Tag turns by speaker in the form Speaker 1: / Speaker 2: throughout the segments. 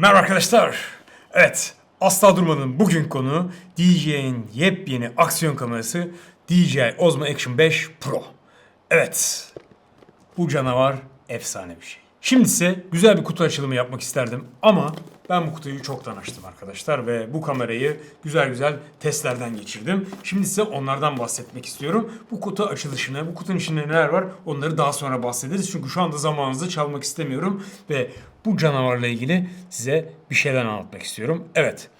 Speaker 1: Merhaba arkadaşlar. Evet, asla durmanın bugün konu DJI'nin yepyeni aksiyon kamerası DJI Osmo Action 5 Pro. Evet, bu canavar efsane bir şey. Şimdi size güzel bir kutu açılımı yapmak isterdim ama ben bu kutuyu çoktan açtım arkadaşlar ve bu kamerayı güzel güzel testlerden geçirdim. Şimdi size onlardan bahsetmek istiyorum. Bu kutu açılışını, bu kutunun içinde neler var onları daha sonra bahsederiz. Çünkü şu anda zamanınızı çalmak istemiyorum ve bu canavarla ilgili size bir şeyler anlatmak istiyorum. Evet,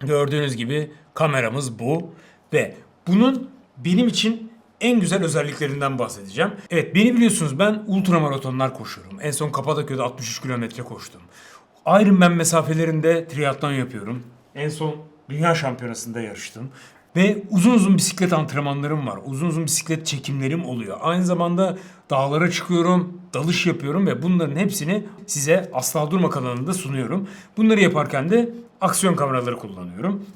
Speaker 1: Gördüğünüz gibi kameramız bu ve bunun benim için en güzel özelliklerinden bahsedeceğim. Evet beni biliyorsunuz ben ultramaratonlar koşuyorum. En son Kapadokya'da 63 kilometre koştum. Ironman mesafelerinde triatlon yapıyorum. En son dünya şampiyonasında yarıştım. Ve uzun uzun bisiklet antrenmanlarım var. Uzun uzun bisiklet çekimlerim oluyor. Aynı zamanda dağlara çıkıyorum, dalış yapıyorum ve bunların hepsini size Asla Durma kanalında sunuyorum. Bunları yaparken de aksiyon kameraları kullanıyorum.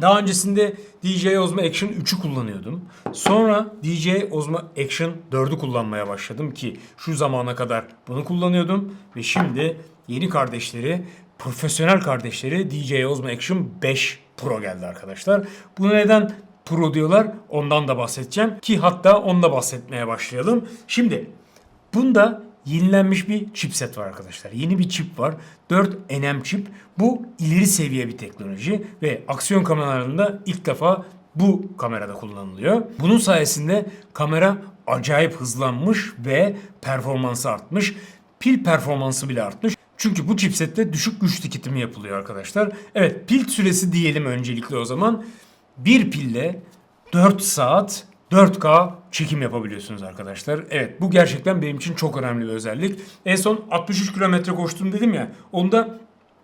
Speaker 1: Daha öncesinde DJI Osmo Action 3'ü kullanıyordum. Sonra DJI Osmo Action 4'ü kullanmaya başladım ki şu zamana kadar bunu kullanıyordum ve şimdi yeni kardeşleri, profesyonel kardeşleri DJI Osmo Action 5 Pro geldi arkadaşlar. Bunu neden Pro diyorlar ondan da bahsedeceğim ki hatta onda bahsetmeye başlayalım. Şimdi Bunda yenilenmiş bir chipset var arkadaşlar. Yeni bir çip var. 4 NM çip. Bu ileri seviye bir teknoloji ve aksiyon kameralarında ilk defa bu kamerada kullanılıyor. Bunun sayesinde kamera acayip hızlanmış ve performansı artmış. Pil performansı bile artmış. Çünkü bu chipsette düşük güç tüketimi yapılıyor arkadaşlar. Evet pil süresi diyelim öncelikle o zaman. Bir pille 4 saat 4K çekim yapabiliyorsunuz arkadaşlar. Evet bu gerçekten benim için çok önemli bir özellik. En son 63 kilometre koştum dedim ya. Onda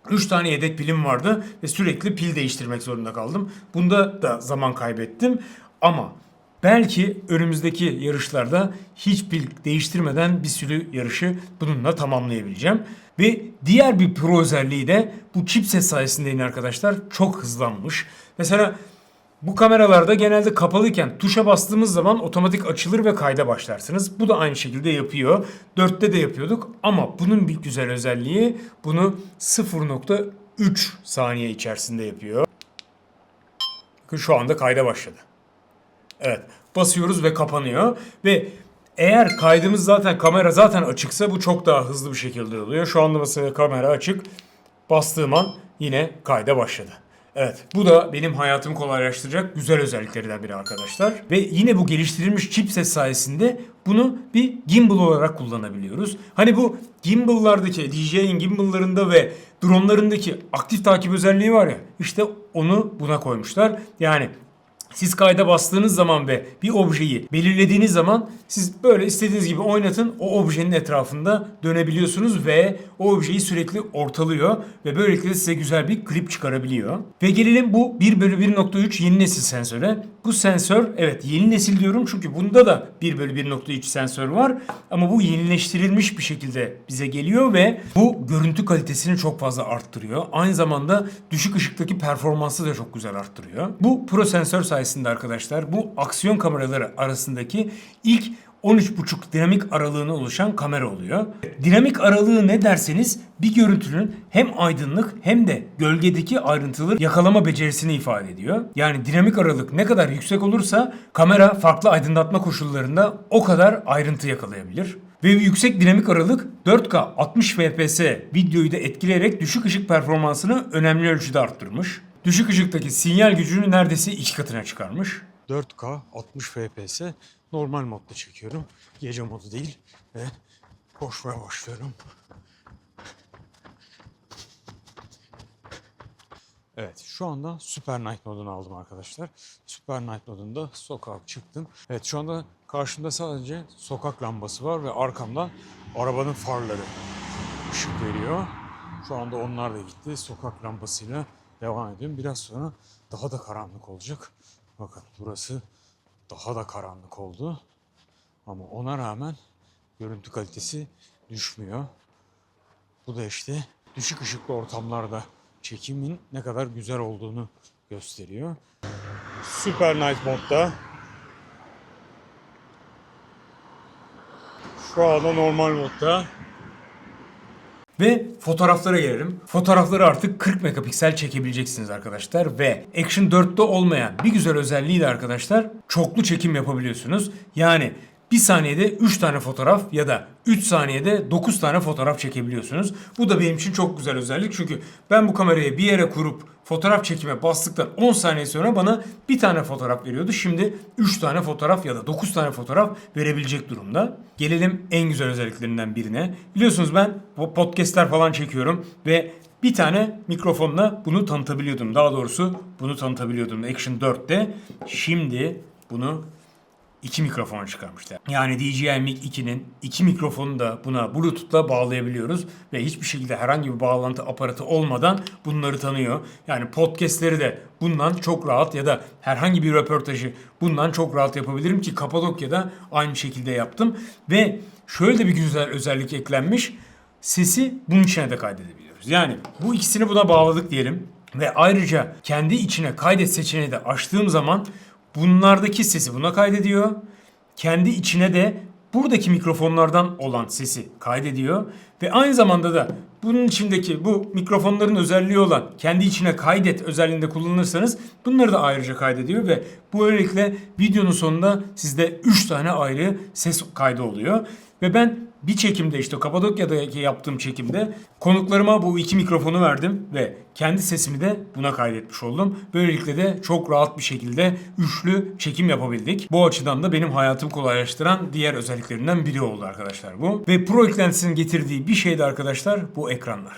Speaker 1: 3 tane yedek pilim vardı ve sürekli pil değiştirmek zorunda kaldım. Bunda da zaman kaybettim. Ama belki önümüzdeki yarışlarda hiç pil değiştirmeden bir sürü yarışı bununla tamamlayabileceğim. Ve diğer bir pro özelliği de bu chipset sayesinde arkadaşlar çok hızlanmış. Mesela bu kameralarda genelde kapalıyken tuşa bastığımız zaman otomatik açılır ve kayda başlarsınız. Bu da aynı şekilde yapıyor. 4'te de yapıyorduk ama bunun bir güzel özelliği bunu 0.3 saniye içerisinde yapıyor. Bakın şu anda kayda başladı. Evet basıyoruz ve kapanıyor ve eğer kaydımız zaten kamera zaten açıksa bu çok daha hızlı bir şekilde oluyor. Şu anda mesela kamera açık. Bastığım an yine kayda başladı. Evet bu da benim hayatımı kolaylaştıracak güzel özelliklerinden biri arkadaşlar. Ve yine bu geliştirilmiş chipset sayesinde bunu bir gimbal olarak kullanabiliyoruz. Hani bu gimbal'lardaki DJI'nin gimbal'larında ve dronlarındaki aktif takip özelliği var ya işte onu buna koymuşlar. Yani siz kayda bastığınız zaman ve bir objeyi belirlediğiniz zaman siz böyle istediğiniz gibi oynatın o objenin etrafında dönebiliyorsunuz ve o objeyi sürekli ortalıyor ve böylelikle size güzel bir klip çıkarabiliyor. Ve gelelim bu 1 bölü 1.3 yeni nesil sensöre. Bu sensör evet yeni nesil diyorum çünkü bunda da 1 bölü 1.3 sensör var ama bu yenileştirilmiş bir şekilde bize geliyor ve bu görüntü kalitesini çok fazla arttırıyor. Aynı zamanda düşük ışıktaki performansı da çok güzel arttırıyor. Bu Pro sensör sayesinde arkadaşlar bu aksiyon kameraları arasındaki ilk 13.5 dinamik aralığına oluşan kamera oluyor. Dinamik aralığı ne derseniz bir görüntünün hem aydınlık hem de gölgedeki ayrıntıları yakalama becerisini ifade ediyor. Yani dinamik aralık ne kadar yüksek olursa kamera farklı aydınlatma koşullarında o kadar ayrıntı yakalayabilir. Ve yüksek dinamik aralık 4K 60 FPS videoyu da etkileyerek düşük ışık performansını önemli ölçüde arttırmış. Düşük ışıktaki sinyal gücünü neredeyse iki katına çıkarmış.
Speaker 2: 4K 60 FPS normal modda çekiyorum. Gece modu değil ve koşmaya başlıyorum. Evet şu anda Super Night modunu aldım arkadaşlar. Super Night modunda sokağa çıktım. Evet şu anda karşımda sadece sokak lambası var ve arkamdan arabanın farları ışık veriyor. Şu anda onlar da gitti. Sokak lambasıyla devam ediyorum. Biraz sonra daha da karanlık olacak. Bakın burası daha da karanlık oldu. Ama ona rağmen görüntü kalitesi düşmüyor. Bu da işte düşük ışıklı ortamlarda çekimin ne kadar güzel olduğunu gösteriyor. Super Night modda. Şu anda normal modda.
Speaker 1: Ve fotoğraflara gelelim. Fotoğrafları artık 40 megapiksel çekebileceksiniz arkadaşlar. Ve Action 4'te olmayan bir güzel özelliği de arkadaşlar çoklu çekim yapabiliyorsunuz. Yani bir saniyede 3 tane fotoğraf ya da 3 saniyede 9 tane fotoğraf çekebiliyorsunuz. Bu da benim için çok güzel özellik çünkü ben bu kamerayı bir yere kurup fotoğraf çekime bastıktan 10 saniye sonra bana bir tane fotoğraf veriyordu. Şimdi 3 tane fotoğraf ya da 9 tane fotoğraf verebilecek durumda. Gelelim en güzel özelliklerinden birine. Biliyorsunuz ben podcastler falan çekiyorum ve bir tane mikrofonla bunu tanıtabiliyordum. Daha doğrusu bunu tanıtabiliyordum Action 4'te. Şimdi bunu iki mikrofon çıkarmışlar. Yani DJI Mic 2'nin iki mikrofonu da buna Bluetooth'la bağlayabiliyoruz ve hiçbir şekilde herhangi bir bağlantı aparatı olmadan bunları tanıyor. Yani podcast'leri de bundan çok rahat ya da herhangi bir röportajı bundan çok rahat yapabilirim ki Kapadokya'da aynı şekilde yaptım ve şöyle de bir güzel özellik eklenmiş. Sesi bunun içine de kaydedebiliyoruz. Yani bu ikisini buna bağladık diyelim ve ayrıca kendi içine kaydet seçeneği de açtığım zaman bunlardaki sesi buna kaydediyor. Kendi içine de buradaki mikrofonlardan olan sesi kaydediyor ve aynı zamanda da bunun içindeki bu mikrofonların özelliği olan kendi içine kaydet özelliğinde kullanırsanız bunları da ayrıca kaydediyor ve bu böylelikle videonun sonunda sizde 3 tane ayrı ses kaydı oluyor. Ve ben bir çekimde işte Kapadokya'daki yaptığım çekimde konuklarıma bu iki mikrofonu verdim ve kendi sesimi de buna kaydetmiş oldum. Böylelikle de çok rahat bir şekilde üçlü çekim yapabildik. Bu açıdan da benim hayatımı kolaylaştıran diğer özelliklerinden biri oldu arkadaşlar bu. Ve Pro eklentisinin getirdiği bir şey de arkadaşlar bu ekranlar.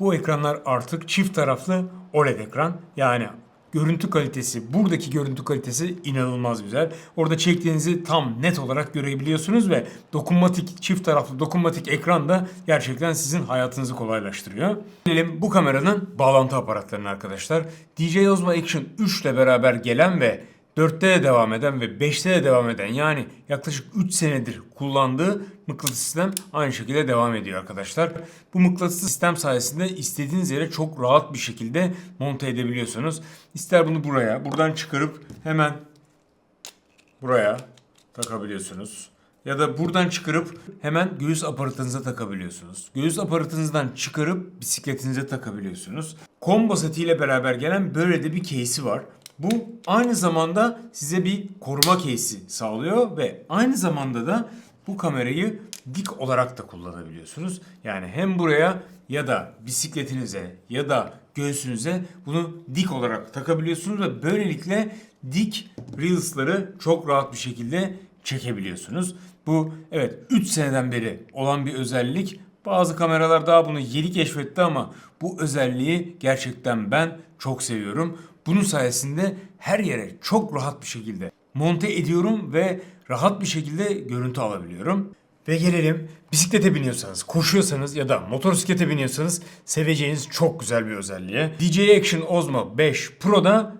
Speaker 1: Bu ekranlar artık çift taraflı OLED ekran. Yani görüntü kalitesi, buradaki görüntü kalitesi inanılmaz güzel. Orada çektiğinizi tam net olarak görebiliyorsunuz ve dokunmatik, çift taraflı dokunmatik ekran da gerçekten sizin hayatınızı kolaylaştırıyor. Gelelim bu kameranın bağlantı aparatlarına arkadaşlar. DJI Osmo Action 3 ile beraber gelen ve 4'te de devam eden ve 5'te de devam eden yani yaklaşık 3 senedir kullandığı mıknatıs sistem aynı şekilde devam ediyor arkadaşlar. Bu mıknatıs sistem sayesinde istediğiniz yere çok rahat bir şekilde monte edebiliyorsunuz. İster bunu buraya, buradan çıkarıp hemen buraya takabiliyorsunuz. Ya da buradan çıkarıp hemen göğüs aparatınıza takabiliyorsunuz. Göğüs aparatınızdan çıkarıp bisikletinize takabiliyorsunuz. Combo setiyle beraber gelen böyle de bir case'i var. Bu aynı zamanda size bir koruma case'i sağlıyor ve aynı zamanda da bu kamerayı dik olarak da kullanabiliyorsunuz. Yani hem buraya ya da bisikletinize ya da göğsünüze bunu dik olarak takabiliyorsunuz ve böylelikle dik reels'ları çok rahat bir şekilde çekebiliyorsunuz. Bu evet 3 seneden beri olan bir özellik. Bazı kameralar daha bunu yeni keşfetti ama bu özelliği gerçekten ben çok seviyorum. Bunun sayesinde her yere çok rahat bir şekilde monte ediyorum ve rahat bir şekilde görüntü alabiliyorum. Ve gelelim bisiklete biniyorsanız, koşuyorsanız ya da motosiklete biniyorsanız seveceğiniz çok güzel bir özelliğe. DJI Action Osmo 5 Pro'da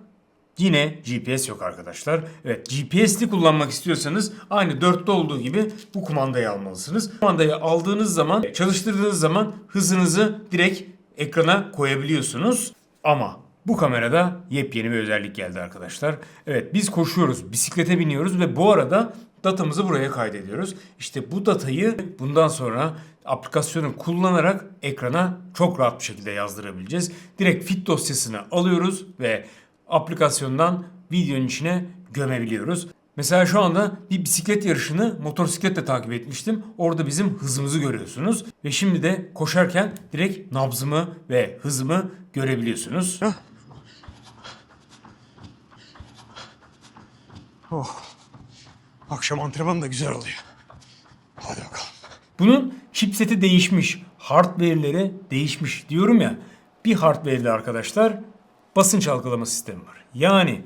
Speaker 1: Yine GPS yok arkadaşlar. Evet GPS'li kullanmak istiyorsanız aynı 4'te olduğu gibi bu kumandayı almalısınız. Kumandayı aldığınız zaman çalıştırdığınız zaman hızınızı direkt ekrana koyabiliyorsunuz. Ama bu kamerada yepyeni bir özellik geldi arkadaşlar. Evet biz koşuyoruz, bisiklete biniyoruz ve bu arada datamızı buraya kaydediyoruz. İşte bu datayı bundan sonra aplikasyonu kullanarak ekrana çok rahat bir şekilde yazdırabileceğiz. Direkt fit dosyasını alıyoruz ve aplikasyondan videonun içine gömebiliyoruz. Mesela şu anda bir bisiklet yarışını motosikletle takip etmiştim. Orada bizim hızımızı görüyorsunuz. Ve şimdi de koşarken direkt nabzımı ve hızımı görebiliyorsunuz.
Speaker 2: Oh. Akşam antrenman da güzel oluyor. Hadi bakalım.
Speaker 1: Bunun chipseti değişmiş, hardware'leri değişmiş diyorum ya. Bir hardware'li arkadaşlar basınç algılama sistemi var. Yani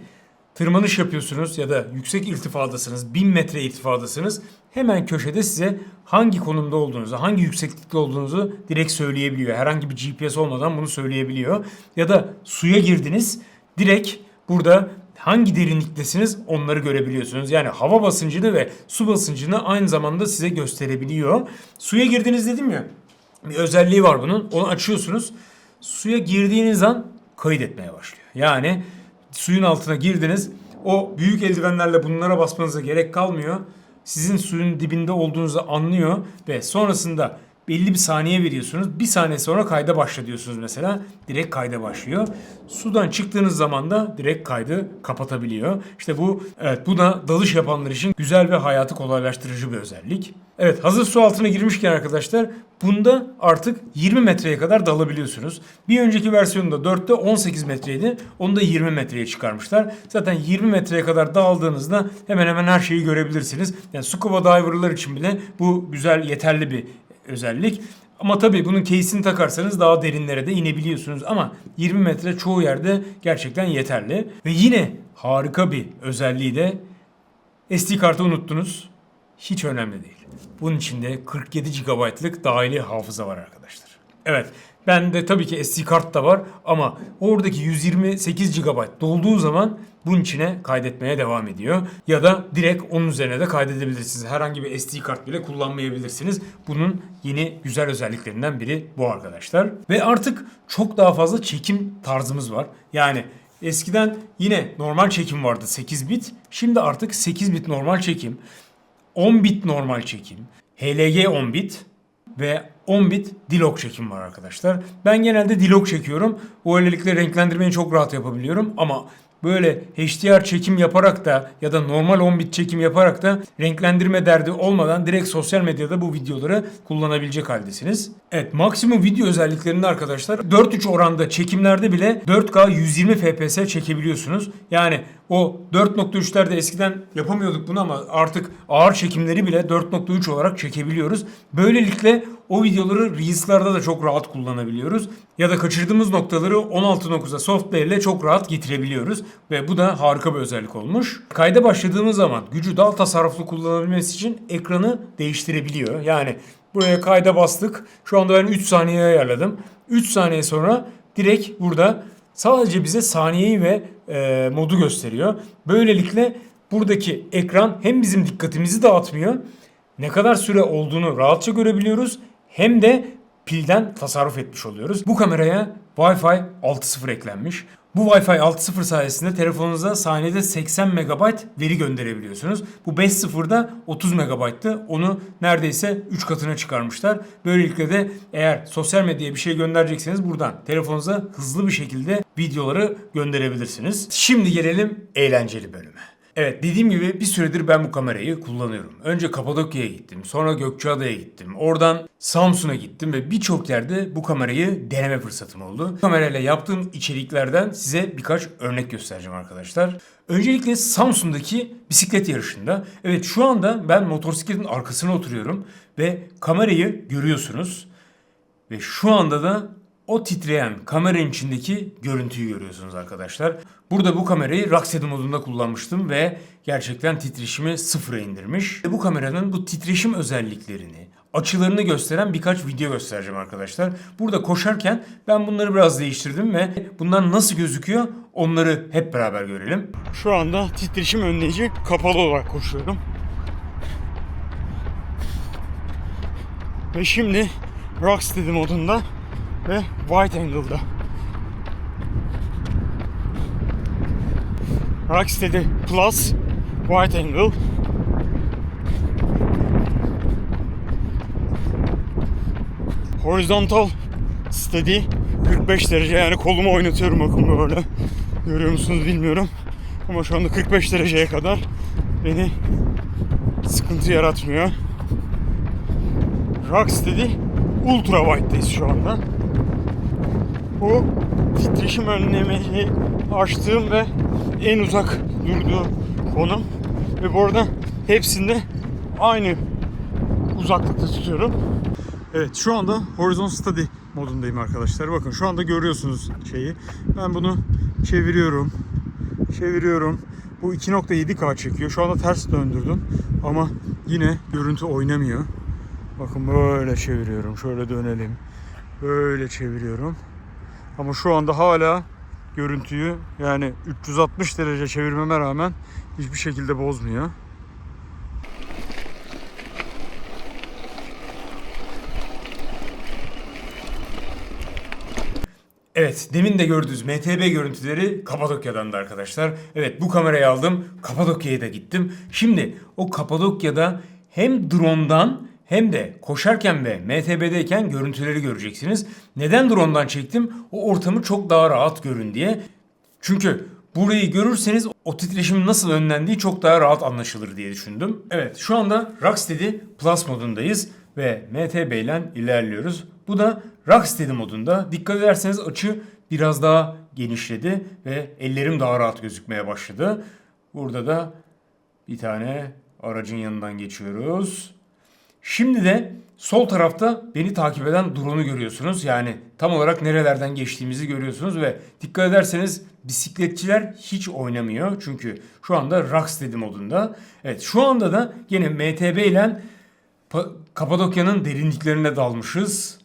Speaker 1: tırmanış yapıyorsunuz ya da yüksek irtifadasınız, 1000 metre irtifadasınız. Hemen köşede size hangi konumda olduğunuzu, hangi yükseklikte olduğunuzu direkt söyleyebiliyor. Herhangi bir GPS olmadan bunu söyleyebiliyor. Ya da suya girdiniz, direkt burada hangi derinliktesiniz onları görebiliyorsunuz. Yani hava basıncını ve su basıncını aynı zamanda size gösterebiliyor. Suya girdiniz dedim ya. Bir özelliği var bunun. Onu açıyorsunuz. Suya girdiğiniz an kayıt etmeye başlıyor. Yani suyun altına girdiniz. O büyük eldivenlerle bunlara basmanıza gerek kalmıyor. Sizin suyun dibinde olduğunuzu anlıyor ve sonrasında belli bir saniye veriyorsunuz. Bir saniye sonra kayda başla diyorsunuz mesela. Direkt kayda başlıyor. Sudan çıktığınız zaman da direkt kaydı kapatabiliyor. İşte bu evet bu da dalış yapanlar için güzel ve hayatı kolaylaştırıcı bir özellik. Evet hazır su altına girmişken arkadaşlar bunda artık 20 metreye kadar dalabiliyorsunuz. Bir önceki versiyonunda 4'te 18 metreydi. Onu da 20 metreye çıkarmışlar. Zaten 20 metreye kadar daldığınızda hemen hemen her şeyi görebilirsiniz. Yani scuba diver'lar için bile bu güzel yeterli bir özellik. Ama tabii bunun case'ini takarsanız daha derinlere de inebiliyorsunuz. Ama 20 metre çoğu yerde gerçekten yeterli. Ve yine harika bir özelliği de SD kartı unuttunuz. Hiç önemli değil. Bunun içinde 47 GB'lık dahili hafıza var arkadaşlar. Evet bende tabii ki SD kart da var ama oradaki 128 GB dolduğu zaman bunun içine kaydetmeye devam ediyor. Ya da direkt onun üzerine de kaydedebilirsiniz. Herhangi bir SD kart bile kullanmayabilirsiniz. Bunun yeni güzel özelliklerinden biri bu arkadaşlar. Ve artık çok daha fazla çekim tarzımız var. Yani eskiden yine normal çekim vardı 8 bit. Şimdi artık 8 bit normal çekim. 10 bit normal çekim, HLG 10 bit ve 10 bit dilog çekim var arkadaşlar. Ben genelde dilog çekiyorum. Bu öylelikle renklendirmeyi çok rahat yapabiliyorum ama böyle HDR çekim yaparak da ya da normal 10 bit çekim yaparak da renklendirme derdi olmadan direkt sosyal medyada bu videoları kullanabilecek haldesiniz. Evet maksimum video özelliklerinde arkadaşlar 4-3 oranda çekimlerde bile 4K 120 FPS çekebiliyorsunuz. Yani o 4.3'lerde eskiden yapamıyorduk bunu ama artık ağır çekimleri bile 4.3 olarak çekebiliyoruz. Böylelikle o videoları Reels'larda da çok rahat kullanabiliyoruz. Ya da kaçırdığımız noktaları 16.9'a software ile çok rahat getirebiliyoruz. Ve bu da harika bir özellik olmuş. Kayda başladığımız zaman gücü daha tasarruflu kullanabilmesi için ekranı değiştirebiliyor. Yani buraya kayda bastık. Şu anda ben 3 saniyeye ayarladım. 3 saniye sonra direkt burada sadece bize saniyeyi ve e, modu gösteriyor. Böylelikle buradaki ekran hem bizim dikkatimizi dağıtmıyor, ne kadar süre olduğunu rahatça görebiliyoruz hem de pilden tasarruf etmiş oluyoruz. Bu kameraya Wi-Fi 6.0 eklenmiş. Bu Wi-Fi 6.0 sayesinde telefonunuza saniyede 80 MB veri gönderebiliyorsunuz. Bu 5.0'da 30 MB'tı. Onu neredeyse 3 katına çıkarmışlar. Böylelikle de eğer sosyal medyaya bir şey gönderecekseniz buradan telefonunuza hızlı bir şekilde videoları gönderebilirsiniz. Şimdi gelelim eğlenceli bölüme. Evet dediğim gibi bir süredir ben bu kamerayı kullanıyorum. Önce Kapadokya'ya gittim, sonra Gökçeada'ya gittim. Oradan Samsun'a gittim ve birçok yerde bu kamerayı deneme fırsatım oldu. Bu kamerayla yaptığım içeriklerden size birkaç örnek göstereceğim arkadaşlar. Öncelikle Samsun'daki bisiklet yarışında. Evet şu anda ben motosikletin arkasına oturuyorum ve kamerayı görüyorsunuz. Ve şu anda da o titreyen kameranın içindeki görüntüyü görüyorsunuz arkadaşlar. Burada bu kamerayı Rocksteady modunda kullanmıştım ve gerçekten titreşimi sıfıra indirmiş. Bu kameranın bu titreşim özelliklerini, açılarını gösteren birkaç video göstereceğim arkadaşlar. Burada koşarken ben bunları biraz değiştirdim ve bunlar nasıl gözüküyor onları hep beraber görelim.
Speaker 2: Şu anda titreşim önleyici kapalı olarak koşuyorum. Ve şimdi Rocksteady modunda ve Wide Angle'da. Rocksteady Plus Wide Angle Horizontal Steady 45 derece yani kolumu oynatıyorum bakın böyle. Görüyor musunuz bilmiyorum. Ama şu anda 45 dereceye kadar beni sıkıntı yaratmıyor. Rocksteady Ultra Wide'deyiz şu anda. Bu titreşim önlemeyi açtığım ve en uzak durduğu konum. Ve bu arada hepsinde aynı uzaklıkta tutuyorum. Evet şu anda Horizon Study modundayım arkadaşlar. Bakın şu anda görüyorsunuz şeyi. Ben bunu çeviriyorum. Çeviriyorum. Bu 2.7K çekiyor. Şu anda ters döndürdüm. Ama yine görüntü oynamıyor. Bakın böyle çeviriyorum. Şöyle dönelim. Böyle çeviriyorum. Ama şu anda hala görüntüyü yani 360 derece çevirmeme rağmen hiçbir şekilde bozmuyor.
Speaker 1: Evet, demin de gördüğünüz MTB görüntüleri Kapadokya'dan da arkadaşlar. Evet, bu kamerayı aldım. Kapadokya'ya da gittim. Şimdi o Kapadokya'da hem drone'dan hem de koşarken ve MTB'deyken görüntüleri göreceksiniz. Neden drone'dan çektim? O ortamı çok daha rahat görün diye. Çünkü burayı görürseniz o titreşimin nasıl önlendiği çok daha rahat anlaşılır diye düşündüm. Evet şu anda Rocksteady Plus modundayız ve MTB ile ilerliyoruz. Bu da Rocksteady modunda. Dikkat ederseniz açı biraz daha genişledi ve ellerim daha rahat gözükmeye başladı. Burada da bir tane aracın yanından geçiyoruz. Şimdi de sol tarafta beni takip eden drone'u görüyorsunuz. Yani tam olarak nerelerden geçtiğimizi görüyorsunuz ve dikkat ederseniz bisikletçiler hiç oynamıyor. Çünkü şu anda Rocksteady modunda. Evet şu anda da yine MTB ile Pa- Kapadokya'nın derinliklerine dalmışız.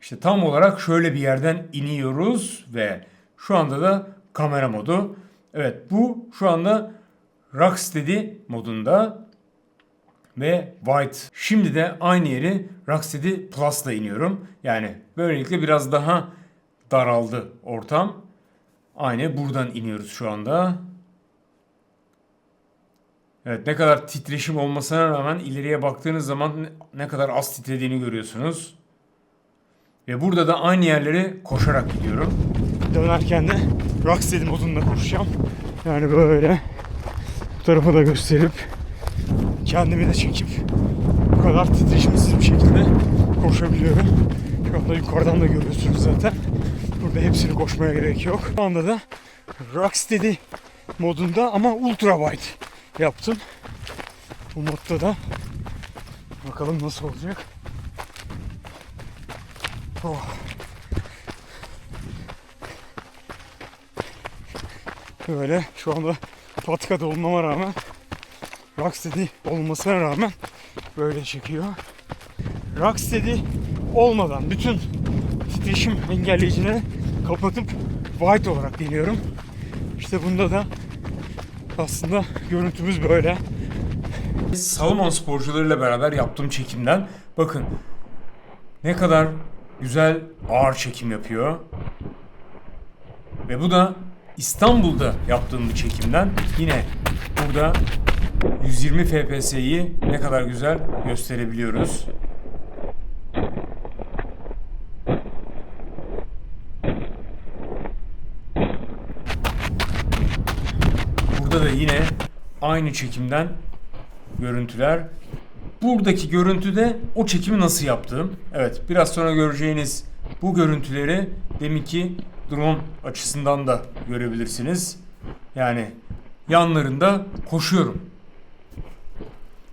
Speaker 1: İşte tam olarak şöyle bir yerden iniyoruz ve şu anda da kamera modu. Evet bu şu anda Rocksteady modunda ve White. Şimdi de aynı yeri Rocksteady Plus'la iniyorum. Yani böylelikle biraz daha daraldı ortam. Aynı buradan iniyoruz şu anda. Evet ne kadar titreşim olmasına rağmen ileriye baktığınız zaman ne- kadar az titrediğini görüyorsunuz. Ve burada da aynı yerleri koşarak gidiyorum.
Speaker 2: Dönerken de Rocksteady modunda koşacağım. Yani böyle bu tarafa da gösterip kendimi de çekip bu kadar titreşimsiz bir şekilde koşabiliyorum. Şu anda yukarıdan da görüyorsunuz zaten. Burada hepsini koşmaya gerek yok. Şu anda da Rocksteady modunda ama ultra wide yaptım. Bu modda da bakalım nasıl olacak. Oh. Böyle şu anda patikada olmama rağmen Rocksteady olmasına rağmen böyle çekiyor. Rocksteady olmadan bütün titreşim engelleyicileri kapatıp white olarak deniyorum. İşte bunda da aslında görüntümüz böyle.
Speaker 1: Salomon sporcularıyla beraber yaptığım çekimden bakın ne kadar güzel ağır çekim yapıyor. Ve bu da İstanbul'da yaptığım bir çekimden yine burada 120 FPS'yi ne kadar güzel gösterebiliyoruz. Burada da yine aynı çekimden görüntüler. Buradaki görüntüde o çekimi nasıl yaptığım. Evet biraz sonra göreceğiniz bu görüntüleri deminki drone açısından da görebilirsiniz. Yani yanlarında koşuyorum.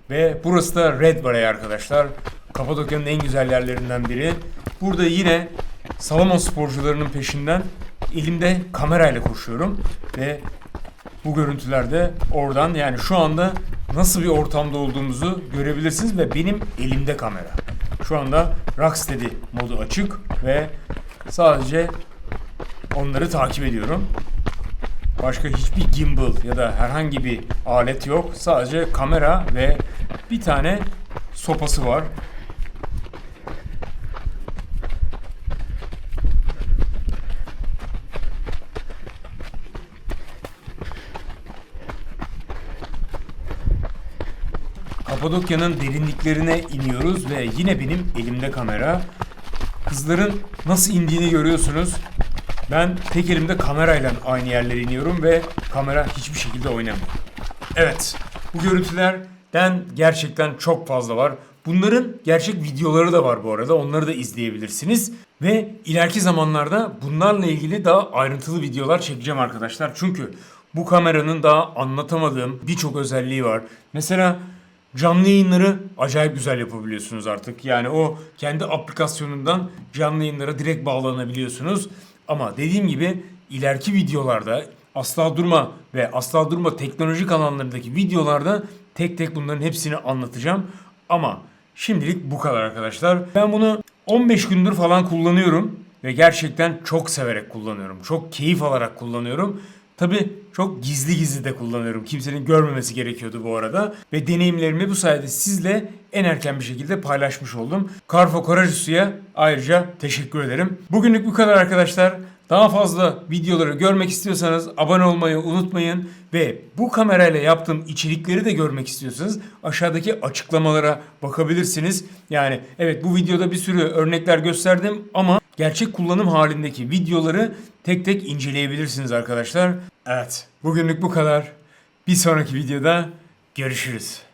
Speaker 1: Ve burası da Red Barey arkadaşlar. Kapadokya'nın en güzel yerlerinden biri. Burada yine Salomon sporcularının peşinden elimde kamerayla koşuyorum. Ve bu görüntülerde oradan yani şu anda nasıl bir ortamda olduğumuzu görebilirsiniz ve benim elimde kamera. Şu anda Rocksteady modu açık ve sadece onları takip ediyorum. Başka hiçbir gimbal ya da herhangi bir alet yok. Sadece kamera ve bir tane sopası var. Kapadokya'nın derinliklerine iniyoruz ve yine benim elimde kamera. Kızların nasıl indiğini görüyorsunuz. Ben tek elimde kamerayla aynı yerlere iniyorum ve kamera hiçbir şekilde oynamıyor. Evet, bu görüntülerden gerçekten çok fazla var. Bunların gerçek videoları da var bu arada. Onları da izleyebilirsiniz. Ve ileriki zamanlarda bunlarla ilgili daha ayrıntılı videolar çekeceğim arkadaşlar. Çünkü bu kameranın daha anlatamadığım birçok özelliği var. Mesela Canlı yayınları acayip güzel yapabiliyorsunuz artık. Yani o kendi aplikasyonundan canlı yayınlara direkt bağlanabiliyorsunuz. Ama dediğim gibi ileriki videolarda Asla Durma ve Asla Durma teknoloji kanallarındaki videolarda tek tek bunların hepsini anlatacağım. Ama şimdilik bu kadar arkadaşlar. Ben bunu 15 gündür falan kullanıyorum ve gerçekten çok severek kullanıyorum. Çok keyif alarak kullanıyorum. Tabi çok gizli gizli de kullanıyorum. Kimsenin görmemesi gerekiyordu bu arada. Ve deneyimlerimi bu sayede sizle en erken bir şekilde paylaşmış oldum. Carfo Corageous'ya ayrıca teşekkür ederim. Bugünlük bu kadar arkadaşlar. Daha fazla videoları görmek istiyorsanız abone olmayı unutmayın ve bu kamerayla yaptığım içerikleri de görmek istiyorsanız aşağıdaki açıklamalara bakabilirsiniz. Yani evet bu videoda bir sürü örnekler gösterdim ama gerçek kullanım halindeki videoları tek tek inceleyebilirsiniz arkadaşlar. Evet bugünlük bu kadar. Bir sonraki videoda görüşürüz.